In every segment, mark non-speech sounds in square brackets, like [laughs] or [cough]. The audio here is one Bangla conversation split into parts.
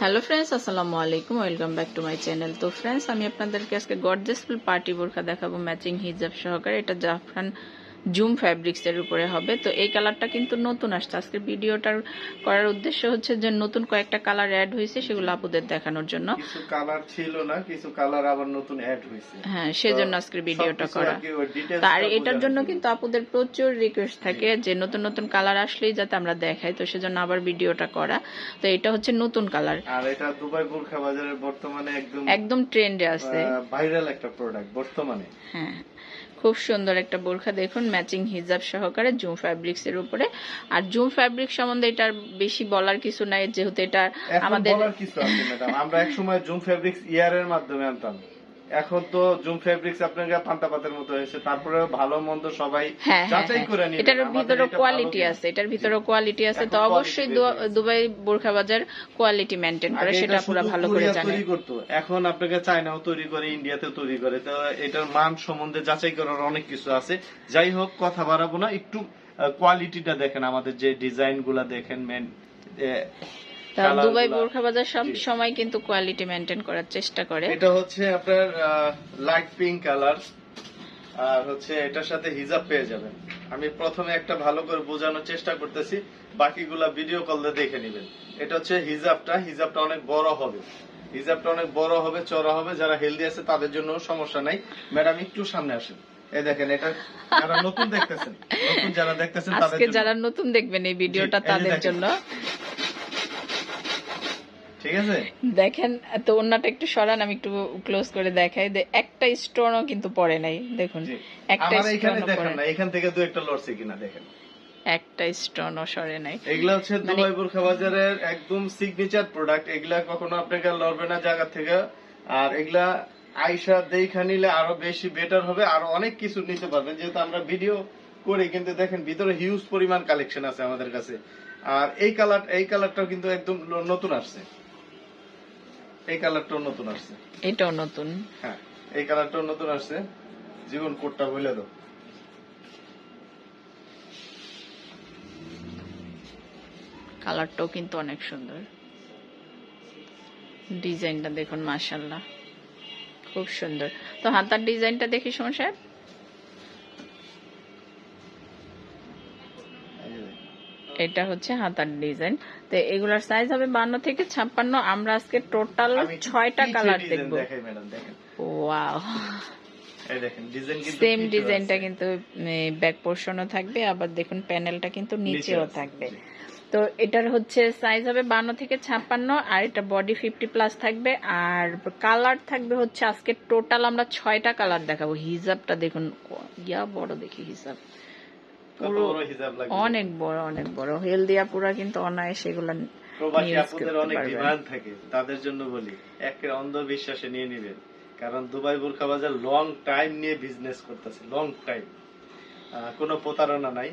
হ্যালো ফ্রেন্ডস আসসালামু আলাইকুম welcome back to my channel তো ফ্রেন্ডস আমি আপনাদেরকে আজকে গর্জেস পার্টি বোরখা দেখাবো ম্যাচিং হিজাব সহকারে। এটা জাফরান জুম ফ্যাব্রিক্স এর উপরে হবে। তো এই কালারটা কিন্তু নতুন আসছে। আজকে ভিডিওটার করার উদ্দেশ্য হচ্ছে যে নতুন কয়েকটা কালার অ্যাড হয়েছে সেগুলো আপুদের দেখানোর জন্য। কিছু কালার ছিল না কিছু কালার আবার নতুন অ্যাড হয়েছে। হ্যাঁ সেজন্য আজকের ভিডিওটা করা। আর এটার জন্য কিন্তু আপুদের প্রচুর রিকোয়েস্ট থাকে যে নতুন নতুন কালার আসলেই যাতে আমরা দেখাই। তো সেজন্য আবার ভিডিওটা করা। তো এটা হচ্ছে নতুন কালার। আর এটা দুবাই বোরখা বাজারের বর্তমানে একদম একদম ট্রেন্ডে আছে ভাইরাল একটা প্রোডাক্ট বর্তমানে। হ্যাঁ। খুব সুন্দর একটা বোরখা। দেখুন ম্যাচিং হিজাব সহকারে জুম ফ্যাব্রিক্স এর উপরে। আর জুম ফ্যাব্রিক সম্বন্ধে এটার বেশি বলার কিছু নাই যেহেতু এটা আমাদের বলার কিছু আছে ম্যাডাম আমরা একসময় জুম ফ্যাব্রিক্স ইয়ার এর মাধ্যমে আনতাম। এখন তো জুম ফেব্রিক্স আপনার পান্তা পাতের মতো হয়েছে তারপরে ভালো মন্দ সবাই হ্যাঁ হ্যাঁ যাচাই হ্যাঁ। করে নিবে। এটার ভিতরে কোয়ালিটি আছে এটার ভিতরে কোয়ালিটি আছে। তো অবশ্যই। দুবাই বোরখা বাজার কোয়ালিটি মেনটেন করে সেটা পুরো ভালো করে কোরিয়া জানে তৈরি করতো এখন আপনাকে চায়নাও তৈরি করে ইন্ডিয়াতে তৈরি করে। তো এটার মান সম্বন্ধে যাচাই করার অনেক কিছু আছে। যাই হোক কথা বাড়াবো না একটু কোয়ালিটিটা দেখেন আমাদের যে ডিজাইনগুলা দেখেন মেন দুবাই বোরখা বাজার সব সময় কিন্তু কোয়ালিটি মেনটেন করার চেষ্টা করে। এটা হচ্ছে আপনার লাইট পিঙ্ক কালার আর হচ্ছে এটার সাথে হিজাব পেয়ে যাবেন। আমি প্রথমে একটা ভালো করে বোঝানোর চেষ্টা করতেছি। বাকিগুলা ভিডিও কল দিয়ে দেখে নেবেন। এটা হচ্ছে হিজাবটা হিজাবটা অনেক বড় হবে। হিজাবটা অনেক বড় হবে চড়া হবে। যারা হেলদি আছে তাদের জন্য সমস্যা নাই। ম্যাডাম একটু সামনে আসেন। এই দেখেন এটা যারা নতুন দেখতেছেন নতুন যারা দেখতেছেন তাদের যারা নতুন দেখবেন এই ভিডিওটা তাদের জন্য। ঠিক আছে? দেখেন তো অন্যটা একটু সরান আমি একটু ক্লোজ করে দেখাই। যে একটা স্টোনও কিন্তু পড়ে নাই দেখুন। একটা আমার এখানে দেখেন না এখান থেকে দু একটা লড়ছে কিনা দেখেন। একটা স্টোনও সরে নাই। এগুলা হচ্ছে মানে- দুবাই বোরখা বাজারের একদম সিগনেচার প্রোডাক্ট এগুলা কখনো আপনাকে লড়বে না জায়গা থেকে। আর এগুলা আইসা দেখা নিলে আরও বেশি বেটার হবে আরও অনেক কিছু নিতে পারবেন। যেহেতু আমরা ভিডিও করি কিন্তু দেখেন ভিতরে হিউজ পরিমাণ কালেকশন আছে আমাদের কাছে। আর এই কালার এই কালারটাও কিন্তু একদম নতুন আসছে। এই কালারটাও নতুন আসছে। এটাও নতুন। হ্যাঁ এই কালারটাও নতুন আসছে। জীবন কোটটা বলে দাও। কালারটাও কিন্তু অনেক সুন্দর। ডিজাইনটা দেখুন মাশাল্লাহ খুব সুন্দর। তো হাতার ডিজাইনটা দেখি সমস্যা এটা হচ্ছে হাতার ডিজাইন। তো এগুলার সাইজ হবে বান্ন থেকে ছাপ্পান্ন। আমরা আজকে টোটাল ছয়টা কালার দেখব। ওয়াও সেম ডিজাইনটা। কিন্তু ব্যাক পোর্শনও থাকবে আবার দেখুন প্যানেলটা কিন্তু নিচেও থাকবে। তো এটার হচ্ছে সাইজ হবে বান্ন থেকে ছাপ্পান্ন আর এটা বডি ফিফটি প্লাস থাকবে। আর কালার থাকবে হচ্ছে আজকে টোটাল আমরা ছয়টা কালার দেখাবো। হিজাবটা দেখুন ইয়া বড় দেখি হিজাব। পুরো বড় অনেক বড় অনেক বড়। হেলদিয়া পুরা কিন্তু অনায়াসে এগুলা প্রবাসী আপুদের অনেক ডিমান্ড থাকে তাদের জন্য বলি একের অন্ধবিশ্বাসে নিয়ে নিবেন। কারণ দুবাই বোরখা বাজার লং টাইম নিয়ে বিজনেস করতেছে লং টাইম কোনো প্রতারণা নাই।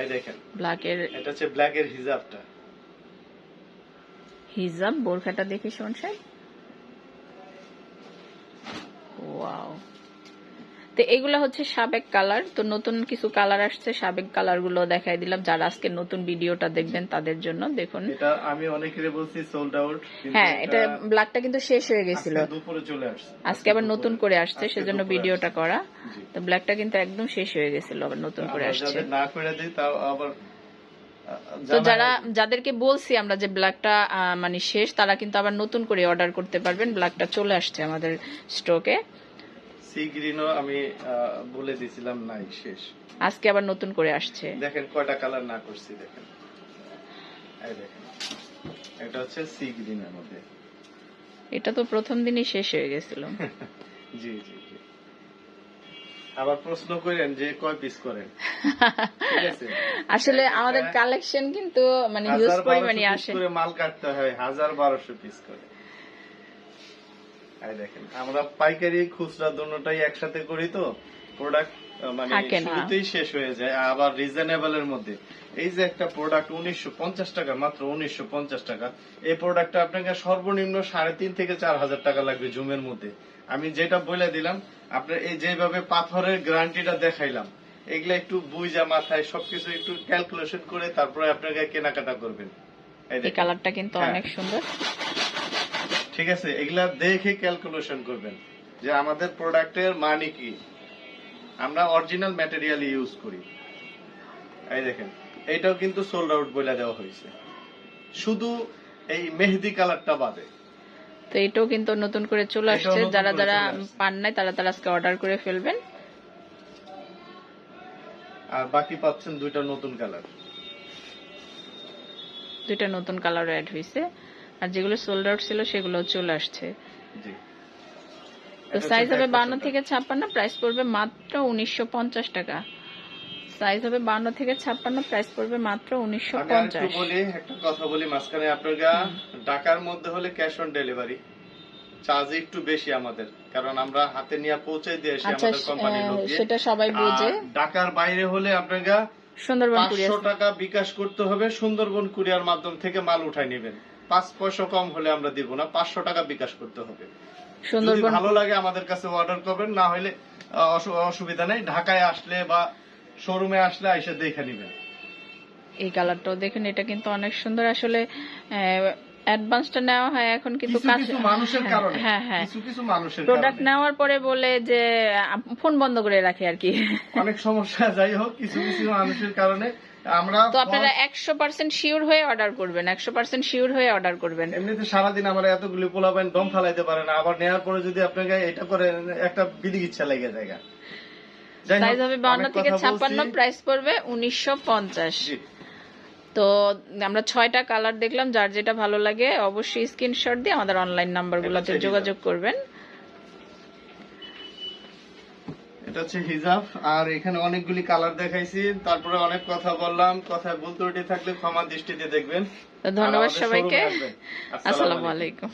এই দেখেন ব্ল্যাকের এটা হচ্ছে ব্ল্যাক এর হিজাবটা। হিজাব বোরখাটা দেখি শোন সাহেব ওয়াও। তো এগুলো হচ্ছে সাবেক কালার। তো নতুন কিছু কালার আসছে সাবেক কালারগুলো দেখাই দিলাম। যারা আজকে নতুন ভিডিওটা দেখবেন তাদের জন্য দেখুন। এটা আমি বলছি সোল্ড আউট হ্যাঁ এটা ব্ল্যাকটা কিন্তু শেষ হয়ে গেছিল। দুপুরে চলে আসছে। আজকে আবার নতুন করে আসছে। সেজন্য ভিডিওটা করা। তো ব্ল্যাকটা কিন্তু একদম শেষ হয়ে গেছিল আবার নতুন করে আসছে। না করে দিই তাও আবার তো যারা যাদেরকে বলছি আমরা যে ব্ল্যাকটা মানে শেষ তারা কিন্তু আবার নতুন করে অর্ডার করতে পারবেন। ব্ল্যাকটা চলে আসছে আমাদের স্টকে সি গ্রিনও আমি বলে দিছিলাম নাই শেষ। আজকে আবার নতুন করে আসছে। দেখেন কয়টা কালার না করছি দেখেন। এই দেখেন এটা হচ্ছে সি গ্রিনের মধ্যে। এটা তো প্রথম দিনই শেষ হয়ে গেছিল। [laughs] জি জি আবার প্রশ্ন করেন যে কয় পিস করেন? ঠিক আছে? [laughs] আসলে আমাদের কালেকশন কিন্তু মানে হিউজ পরিমাণে আসে। করে মাল কাটতে হয় হাজার বারোশো পিস করে। এই দেখেন আমরা পাইকারি খুচরা দুটোটাই একসাথে করি তো প্রোডাক্ট মানে শুরুতেই শেষ হয়ে যায় আবার রিজনেবল এর মধ্যে। এই যে একটা প্রোডাক্ট উনিশশো পঞ্চাশ টাকা মাত্র উনিশশো পঞ্চাশ টাকা এই প্রোডাক্টটা আপনাকে সর্বনিম্ন সাড়ে তিন থেকে চার হাজার টাকা লাগবে জুমের মধ্যে। আমি যেটা বলে দিলাম আপনার এই যেভাবে পাথরের গ্যারান্টিটা দেখাইলাম এগুলা একটু বুঝা মাথায় সবকিছু একটু ক্যালকুলেশন করে তারপরে আপনাকে কেনাকাটা করবেন। এই কালারটা কিন্তু হ্যাঁ। অনেক সুন্দর। ঠিক আছে এগুলা দেখে ক্যালকুলেশন করবেন যে আমাদের প্রোডাক্টের মানে কি। আমরা অরিজিনাল ম্যাটেরিয়াল ইউজ করি। এই দেখেন এইটাও কিন্তু সোল্ড আউট বলে দেওয়া হয়েছে। শুধু এই মেহেদি কালারটা বাদে। তো এটাও কিন্তু নতুন করে চলে আসছে। যারা যারা পান নাই তারা তারা আজকে অর্ডার করে ফেলবেন। আর বাকি পাচ্ছেন দুইটা নতুন কালার দুইটা নতুন কালার অ্যাড হয়েছে। আর যেগুলো সোল্ড আউট ছিল সেগুলো চলে আসছে। তো সাইজ হবে বান্ন থেকে ছাপ্পান্ন প্রাইস পড়বে মাত্র উনিশশো পঞ্চাশ টাকা। সাইজ হবে বান্ন থেকে ছাপ্পান্ন প্রাইস পড়বে মাত্র উনিশশো পঞ্চাশ। বলি একটা কথা বলি মাঝখানে আপনারা। ঢাকার মধ্যে হলে ক্যাশ অন ডেলিভারি চার্জ একটু বেশি আমাদের কারণ আমরা হাতে নিয়ে পৌঁছে দিয়ে আচ্ছা আমাদের কোম্পানির লোক সেটা সবাই বোঝে। ঢাকার বাইরে হলে আপনারা সুন্দরবন কুরিয়ার। টাকা বিকাশ করতে হবে সুন্দরবন কুরিয়ার মাধ্যম থেকে মাল উঠাই নেবেন। পাঁচ পয়সা কম হলে আমরা দিব না পাঁচশো টাকা বিকাশ করতে হবে। যদি ভালো লাগে আমাদের কাছে অর্ডার করবেন না হলে অসুবিধা নেই। ঢাকায় আসলে বা শোরুমে আসলে এসে দেখে নেবেন। এই কালারটাও দেখেন এটা কিন্তু অনেক সুন্দর। আসলে অ্যাডভান্সটা নেওয়া হয় এখন কিন্তু কিছু মানুষের হ্যাঁ, কারণে হ্যাঁ হ্যাঁ। কিছু কিছু মানুষের প্রোডাক্ট নেওয়ার পরে বলে যে ফোন বন্ধ করে রাখে আর কি। অনেক সমস্যা যাই হোক কিছু কিছু মানুষের কারণে আমরা তো আপনারা একশো পার্সেন্ট শিওর হয়ে অর্ডার করবেন একশো পার্সেন্ট শিওর হয়ে অর্ডার করবেন। এমনিতে সারাদিন আমরা এতগুলি পোলাবেন দম ফালাইতে পারে না আবার নেওয়ার পরে যদি আপনাকে এটা করে একটা বিধি ইচ্ছা লেগে যায় সাইজ হবে বাউন্ন থেকে ছাপ্পান্ন। প্রাইস পড়বে উনিশশো পঞ্চাশ। জি, তো আমরা ছয়টা কালার দেখলাম যার যেটা ভালো লাগে অবশ্যই স্ক্রিনশট দিয়ে আমাদের অনলাইন নাম্বারগুলোতে গুলোতে যোগাযোগ করবেন। এটা হচ্ছে হিজাব আর এখানে অনেকগুলি কালার দেখাইছি তারপরে অনেক কথা বললাম কথা ভুল ত্রুটি থাকলে ক্ষমা দৃষ্টিতে দেখবেন। ধন্যবাদ সবাইকে। আসসালামু আলাইকুম।